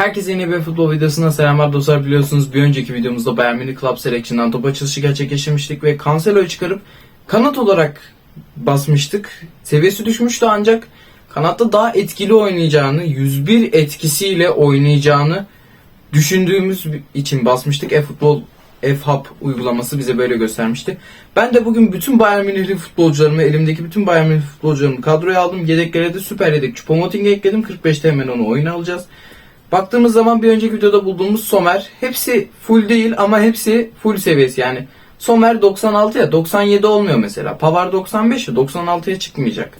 Herkese yeni bir futbol videosuna selamlar dostlar biliyorsunuz bir önceki videomuzda Bayern Münih Club Selection'dan top açılışı gerçekleştirmiştik ve Cancelo'yu çıkarıp kanat olarak basmıştık. Seviyesi düşmüştü ancak kanatta daha etkili oynayacağını, 101 etkisiyle oynayacağını düşündüğümüz için basmıştık. E-futbol F-Hub uygulaması bize böyle göstermişti. Ben de bugün bütün Bayern Münihli futbolcularımı, elimdeki bütün Bayern Münih futbolcularımı kadroya aldım. Yedeklere de süper yedek Choupo-Moting'i ekledim. 45'te hemen onu oyuna alacağız. Baktığımız zaman bir önceki videoda bulduğumuz Somer hepsi full değil ama hepsi full seviyesi yani. Somer 96 ya 97 olmuyor mesela. Pavar 95 ya 96'ya çıkmayacak.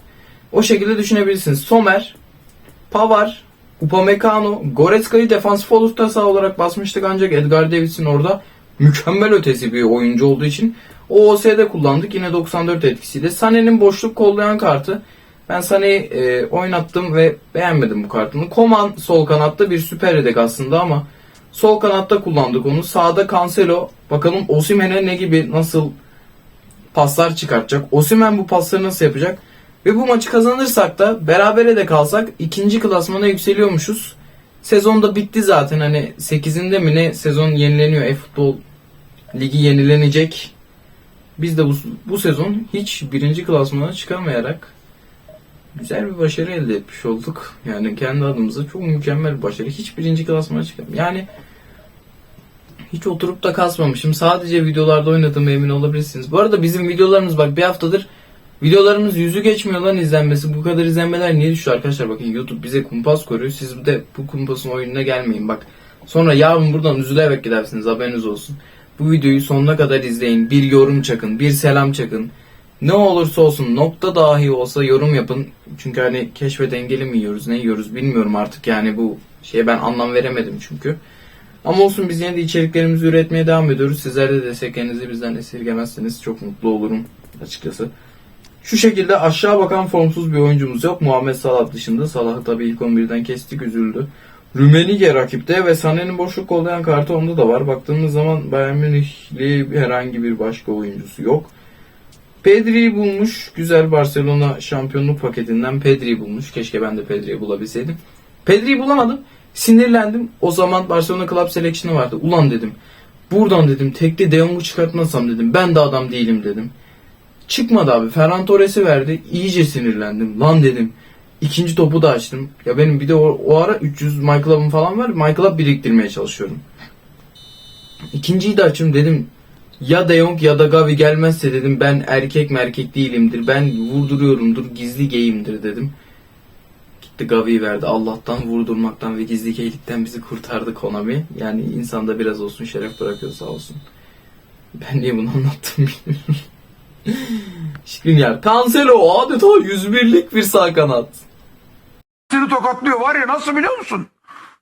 O şekilde düşünebilirsiniz. Somer, Pavar, Upamecano, Goretzka'yı defansif orta saha olarak basmıştık ancak Edgar Davids'in orada mükemmel ötesi bir oyuncu olduğu için o OS'de kullandık. Yine 94 etkisiyle. Sané'nin boşluk kollayan kartı. Ben Sané'yi e, oynattım ve beğenmedim bu kartını. Koman sol kanatta bir süper yedek aslında ama sol kanatta kullandık onu. Sağda Cancelo. Bakalım Osimhen'e ne gibi nasıl paslar çıkartacak. Osimhen bu pasları nasıl yapacak? Ve bu maçı kazanırsak da berabere de kalsak ikinci klasmana yükseliyormuşuz. Sezonda bitti zaten hani 8'inde mi ne sezon yenileniyor. E-futbol ligi yenilenecek. Biz de bu, bu sezon hiç birinci klasmana çıkamayarak güzel bir başarı elde etmiş olduk. Yani kendi adımıza çok mükemmel bir başarı. Hiç birinci klasmana çıkamadım. Yani hiç oturup da kasmamışım. Sadece videolarda oynadığıma emin olabilirsiniz. Bu arada bizim videolarımız bak bir haftadır videolarımız yüzü geçmiyor lan izlenmesi. Bu kadar izlenmeler niye düşüyor arkadaşlar? Bakın YouTube bize kumpas koruyor. Siz de bu kumpasın oyununa gelmeyin bak. Sonra yarın buradan üzülerek gidersiniz haberiniz olsun. Bu videoyu sonuna kadar izleyin. Bir yorum çakın, bir selam çakın. Ne olursa olsun nokta dahi olsa yorum yapın. Çünkü hani keşfe dengeli mi yiyoruz ne yiyoruz bilmiyorum artık yani bu şeye ben anlam veremedim çünkü. Ama olsun biz yine de içeriklerimizi üretmeye devam ediyoruz. Sizler de desteklerinizi bizden esirgemezseniz çok mutlu olurum açıkçası. Şu şekilde aşağı bakan formsuz bir oyuncumuz yok. Muhammed Salah dışında. Salah'ı tabii ilk 11'den kestik üzüldü. Rümenige rakipte ve Sané'nin boşluk kollayan kartı onda da var. Baktığımız zaman Bayern Münihli herhangi bir başka oyuncusu yok. Pedri'yi bulmuş. Güzel Barcelona şampiyonluk paketinden Pedri'yi bulmuş. Keşke ben de Pedri'yi bulabilseydim. Pedri'yi bulamadım. Sinirlendim. O zaman Barcelona Club Selection'ı vardı. Ulan dedim. Buradan dedim tekli De Jong'u çıkartmazsam dedim. Ben de adam değilim dedim. Çıkmadı abi. Ferran Torres'i verdi. İyice sinirlendim. Lan dedim. İkinci topu da açtım. Ya benim bir de o, o ara 300 My Club'ım falan var. My Club biriktirmeye çalışıyorum. İkinciyi de açım dedim. Ya De Jong ya da Gavi gelmezse dedim ben erkek merkek değilimdir. Ben vurduruyorumdur. Gizli geyimdir dedim. Gitti Gavi'yi verdi. Allah'tan vurdurmaktan ve gizli geylikten bizi kurtardı Konami. Yani insanda biraz olsun şeref bırakıyor sağ olsun. Ben niye bunu anlattım bilmiyorum. Şikrinyar. Cancelo adeta 101'lik bir sağ kanat. Seni tokatlıyor var ya nasıl biliyor musun?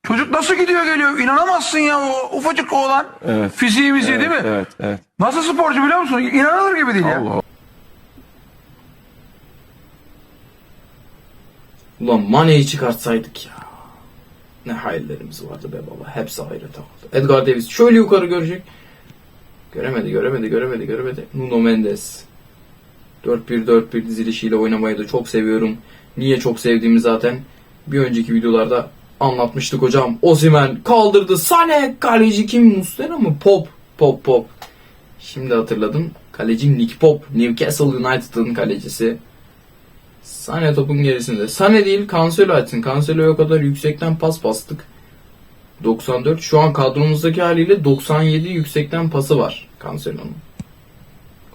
Çocuk nasıl gidiyor geliyor inanamazsın ya o ufacık oğlan. Evet. Fiziği miziği değil mi? Evet, evet. Nasıl sporcu biliyor musun? İnanılır gibi değil ya. Allah Ulan Mane'yi çıkartsaydık ya. Ne hayallerimiz vardı be baba. Hepsi ayrı takıldı. Edgar Davis şöyle yukarı görecek. Göremedi, göremedi, göremedi, göremedi. Nuno Mendes. 4-1-4-1 dizilişiyle oynamayı da çok seviyorum. Niye çok sevdiğimi zaten bir önceki videolarda anlatmıştık hocam. Osimhen kaldırdı. Sane kaleci kim? Muslera mı? Pop. Pop Pop. Şimdi hatırladım. Kaleci Nick Pop. Newcastle United'ın kalecisi. Sane topun gerisinde. Sane değil Cancelo açsın. Cancelo'ya kadar yüksekten pas bastık. 94. Şu an kadromuzdaki haliyle 97 yüksekten pası var Cancelo'nun.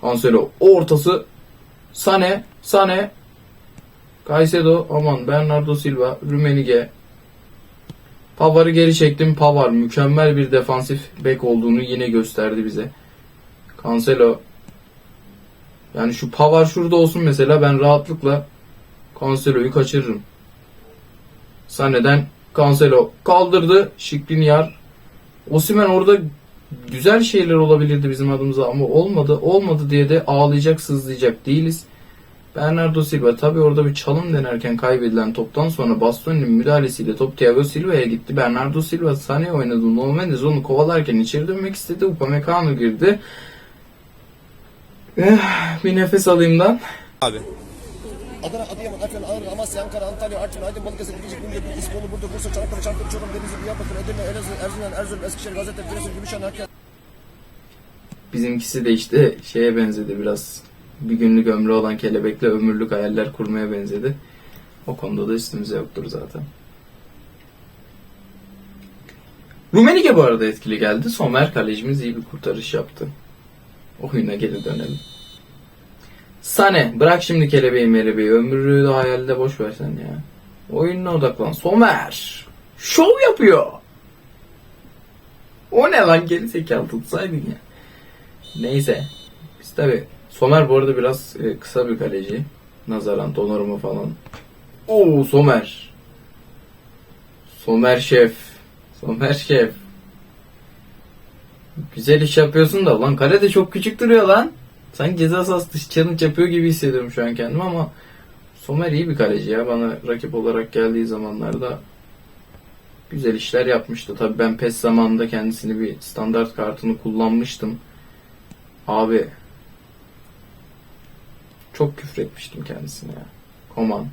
Cancelo ortası Sane, Sane, Caicedo, aman Bernardo Silva, Rumenige. Pavar'ı geri çektim. Pavar mükemmel bir defansif bek olduğunu yine gösterdi bize. Cancelo. Yani şu Pavar şurada olsun mesela ben rahatlıkla Cancelo'yu kaçırırım. Sane'den Cancelo kaldırdı. Şikrinyar. Osimhen orada güzel şeyler olabilirdi bizim adımıza ama olmadı. Olmadı diye de ağlayacak sızlayacak değiliz. Bernardo Silva tabi orada bir çalım denerken kaybedilen toptan sonra Bastoni'nin müdahalesiyle top Thiago Silva'ya gitti. Bernardo Silva Sané oynadı. Nuno Mendes onu kovalarken içeri dönmek istedi. Upamecano girdi. Eh, bir nefes alayım dan. Abi. Adana, Adıyaman, Afyon, Ağrı, Amasya, Ankara, Antalya, Artvin, Aydın, Balıkesir, Bilecik, Bingöl, İstanbul, Burdur, Bursa, Çanakkale, Çankırı, Çorum, Denizli, Diyarbakır, Edirne, Elazığ, Erzincan, Erzurum, Eskişehir, Gaziantep, Giresun, Gümüşhane, Hakkari, Bizimkisi de işte şeye benzedi biraz. Bir günlük ömrü olan kelebekle ömürlük hayaller kurmaya benzedi. O konuda da üstümüze yoktur zaten. Rumenige bu arada etkili geldi. Somer kalecimiz iyi bir kurtarış yaptı. Oyuna geri dönelim. Sane bırak şimdi kelebeği melebeği. Ömrü de hayalde boş versen ya. Oyununa odaklan. Somer. Şov yapıyor. O ne lan geri zekalı tutsaydın ya. Neyse. Biz tabi Somer bu arada biraz e, kısa bir kaleci. Nazaran Donnarumma falan. Oo Somer. Somer şef. Somer şef. Güzel iş yapıyorsun da lan kale de çok küçük duruyor lan. Sanki ceza sahası dışı challenge yapıyor gibi hissediyorum şu an kendimi ama Somer iyi bir kaleci ya. Bana rakip olarak geldiği zamanlarda güzel işler yapmıştı. Tabii ben PES zamanında kendisini bir standart kartını kullanmıştım. Abi çok küfretmiştim kendisine ya. Koman.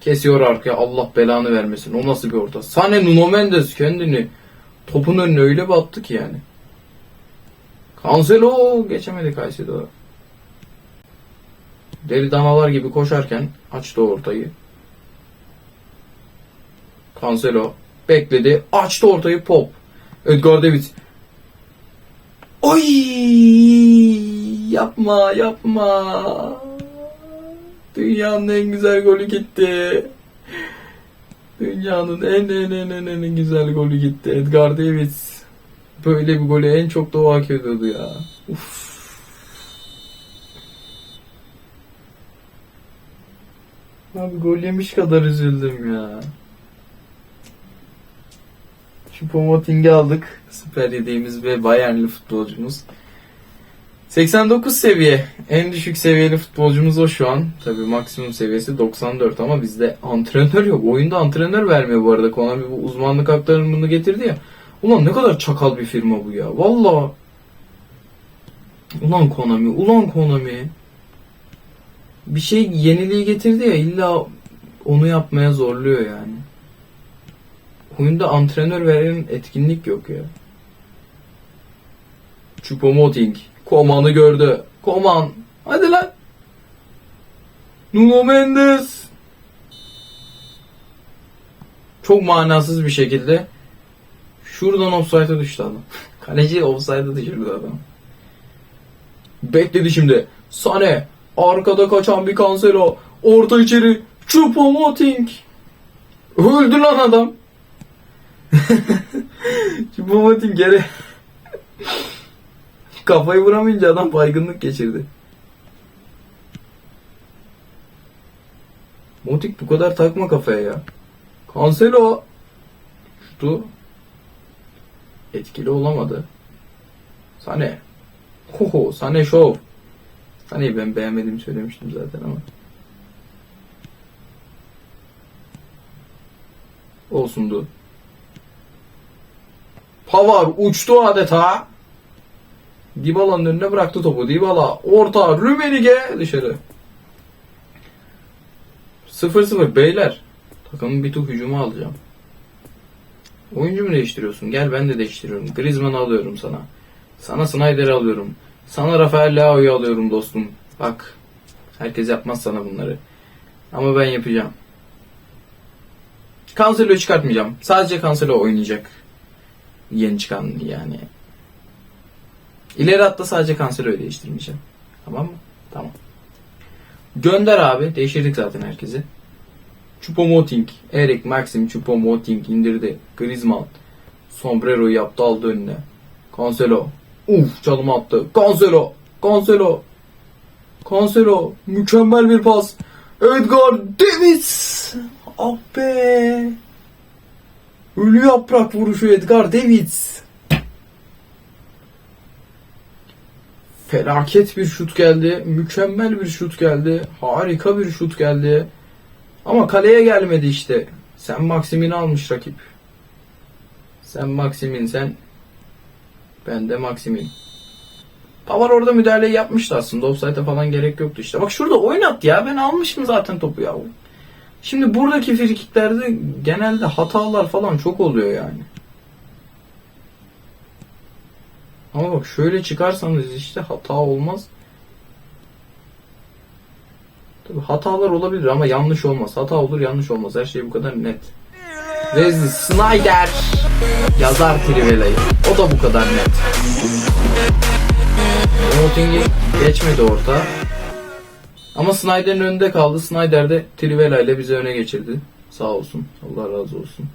Kesiyor arkaya Allah belanı vermesin. O nasıl bir orta? Sane Nuno Mendes kendini topun önüne öyle battı ki yani. Cancelo geçemedi Caicedo. Deli danalar gibi koşarken açtı ortayı. Cancelo bekledi. Açtı ortayı Pop. Edgar Davids Oy yapma yapma. Dünyanın en güzel golü gitti. Dünyanın en en en en en, güzel golü gitti. Edgar Davids. Böyle bir golü en çok da o hak ediyordu ya. Uf. Abi gol yemiş kadar üzüldüm ya. Şu Pomoting'i aldık. Süper yediğimiz ve Bayernli futbolcumuz. 89 seviye. En düşük seviyeli futbolcumuz o şu an. Tabi maksimum seviyesi 94 ama bizde antrenör yok. Oyunda antrenör vermiyor bu arada. Konami bu uzmanlık aktarımını getirdi ya. Ulan ne kadar çakal bir firma bu ya. Valla. Ulan Konami, ulan Konami. Bir şey yeniliği getirdi ya illa onu yapmaya zorluyor yani. Oyunda antrenör veren etkinlik yok ya. Choupo-Moting. Koman'ı gördü. Koman. Hadi lan. Nuno Mendes. Çok manasız bir şekilde şuradan offside'a düştü adam. Kaleci offside'a düşürdü adam. Bekledi şimdi. Sane. Arkada kaçan bir Cancelo. Orta içeri. Choupo-Moting. Öldü lan adam. Choupo-Moting geri Kafayı vuramayınca adam baygınlık geçirdi. Motik bu kadar takma kafaya ya. Cancelo. Şutu. Etkili olamadı. Sane. Hoho Sane Show. Sane'yi ben beğenmedim söylemiştim zaten ama. Olsundu. Pavar uçtu adeta. Dybala'nın önüne bıraktı topu. Dybala orta Rümenige dışarı. 0-0 beyler. Takımın bir top hücumu alacağım. Oyuncu mu değiştiriyorsun? Gel ben de değiştiriyorum. Griezmann'ı alıyorum sana. Sana Snyder'i alıyorum. Sana Rafael Leao'yu alıyorum dostum. Bak. Herkes yapmaz sana bunları. Ama ben yapacağım. Cancelo'yu çıkartmayacağım. Sadece Cancelo oynayacak. Yeni çıkan yani. İleri hatta sadece Cancelo'yu değiştirmeyeceğim. Tamam mı? Tamam. Gönder abi. Değiştirdik zaten herkesi. Choupo-Moting, Eric Maxim Choupo-Moting indirdi. Griezmann Sombrero yaptı aldı önüne. Cancelo. Uf çalım attı. Cancelo. Cancelo. Cancelo. Mükemmel bir pas. Edgar Davids. Ah be. Ölü yaprak vuruşu Edgar Davids. Felaket bir şut geldi. Mükemmel bir şut geldi. Harika bir şut geldi. Ama kaleye gelmedi işte. Sen Maksim'ini almış rakip. Sen Maksim'in sen. Ben de Maksim'in. Pavar orada müdahaleyi yapmıştı aslında. Offside'e falan gerek yoktu işte. Bak şurada oynat ya. Ben almışım zaten topu ya. Şimdi buradaki frikiklerde genelde hatalar falan çok oluyor yani. Ama bak şöyle çıkarsanız işte hata olmaz. Tabii hatalar olabilir ama yanlış olmaz. Hata olur yanlış olmaz. Her şey bu kadar net. Wesley Snyder yazar Trivela'yı. O da bu kadar net. Moting'i geçmedi orta. Ama Snyder'in önünde kaldı. Snyder de Trivela ile bizi öne geçirdi. Sağ olsun. Allah razı olsun.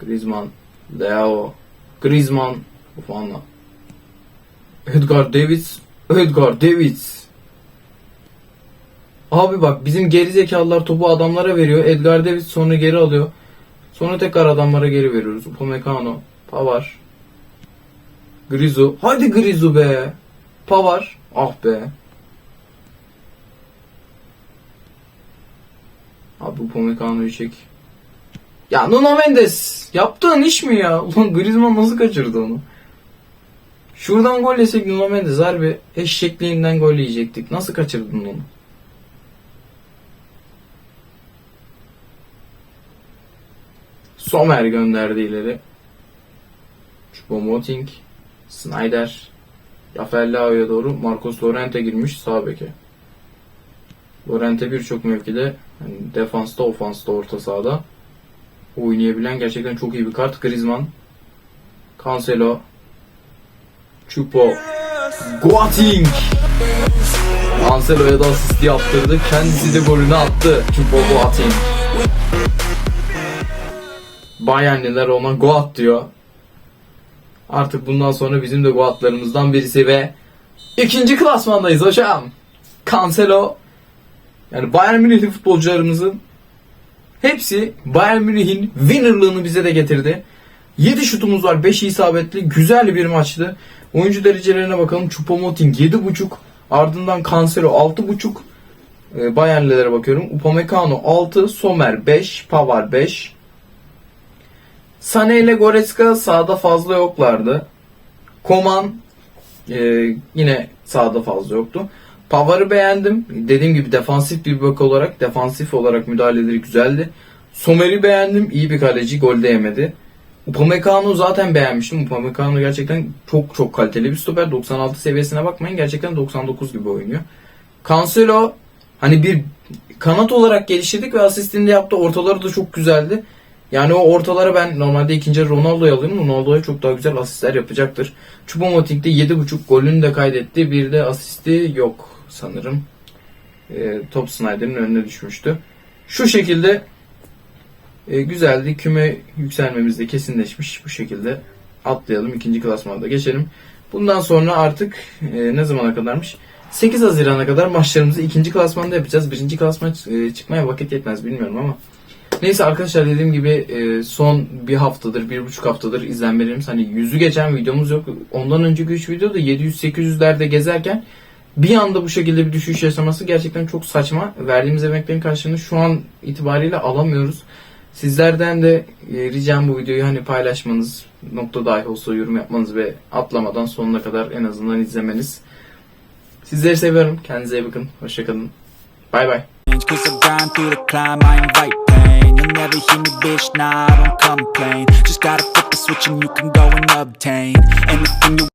Griezmann, Leo, Griezmann, Ufana. Edgar Davids, Edgar Davids. Abi bak bizim gerizekalılar topu adamlara veriyor. Edgar Davids sonra geri alıyor. Sonra tekrar adamlara geri veriyoruz. Upamecano, Pavar, Grizu. Hadi Grizu be. Pavar. Ah be. Abi Upamecano'yu çek. Ya Nuno Mendes yaptığın iş mi ya? Ulan Griezmann nasıl kaçırdı onu? Şuradan gol yesek Nuno Mendes harbi eşekliğinden gol yiyecektik. Nasıl kaçırdın onu? Sommer gönderdi ileri. Choupo-Moting, Snyder, Rafael Leao'ya doğru Marcos Llorente girmiş sağ beke. Llorente birçok mevkide hani defansta, ofansta, orta sahada oynayabilen gerçekten çok iyi bir kart. Griezmann, Cancelo, Choupo, Boateng. Cancelo'ya da asist yaptırdı. Kendisi de golünü attı. Choupo Boateng. Bayernliler ona Goat diyor. Artık bundan sonra bizim de Goat'larımızdan birisi ve ikinci klasmandayız hocam. Cancelo yani Bayern Münihli futbolcularımızın hepsi Bayern Münih'in winnerlığını bize de getirdi. 7 şutumuz var. 5 isabetli. Güzel bir maçtı. Oyuncu derecelerine bakalım. Choupo-Moting 7.5. Ardından Cancelo 6.5. Ee, Bayernlilere bakıyorum. Upamecano 6. Sommer 5. Pavar 5. Sane ile Goretzka sağda fazla yoklardı. Koman e, yine sağda fazla yoktu. Pavar'ı beğendim. Dediğim gibi defansif bir bak olarak, defansif olarak müdahaleleri güzeldi. Somer'i beğendim. İyi bir kaleci. Golde yemedi. Upamecano zaten beğenmiştim. Upamecano gerçekten çok çok kaliteli bir stoper. 96 seviyesine bakmayın. Gerçekten 99 gibi oynuyor. Cancelo hani bir kanat olarak geliştirdik ve asistini de yaptı. Ortaları da çok güzeldi. Yani o ortalara ben normalde ikinci Ronaldo'yu alayım. Ronaldo'ya çok daha güzel asistler yapacaktır. Choupo-Moting de 7.5 golünü de kaydetti. Bir de asisti yok sanırım. E, top Snyder'in önüne düşmüştü. Şu şekilde e, güzeldi. Küme yükselmemiz de kesinleşmiş. Bu şekilde atlayalım. ikinci klasmanda geçelim. Bundan sonra artık e, ne zamana kadarmış? 8 Haziran'a kadar maçlarımızı ikinci klasmanda yapacağız. Birinci klasmana e, çıkmaya vakit yetmez bilmiyorum ama. Neyse arkadaşlar dediğim gibi e, son bir haftadır, bir buçuk haftadır izlenmelerimiz hani yüzü geçen videomuz yok. Ondan önceki 3 videoda 700-800'lerde gezerken bir anda bu şekilde bir düşüş yaşaması gerçekten çok saçma. Verdiğimiz emeklerin karşılığını şu an itibariyle alamıyoruz. Sizlerden de e, ricam bu videoyu hani paylaşmanız, nokta dahi olsa yorum yapmanız ve atlamadan sonuna kadar en azından izlemeniz. Sizleri seviyorum. Kendinize iyi bakın. Hoşçakalın. Bay bay. Cause I grind through the climb, I invite pain You'll never hear me, bitch, nah, I don't complain Just gotta flip the switch and you can go and obtain Anything you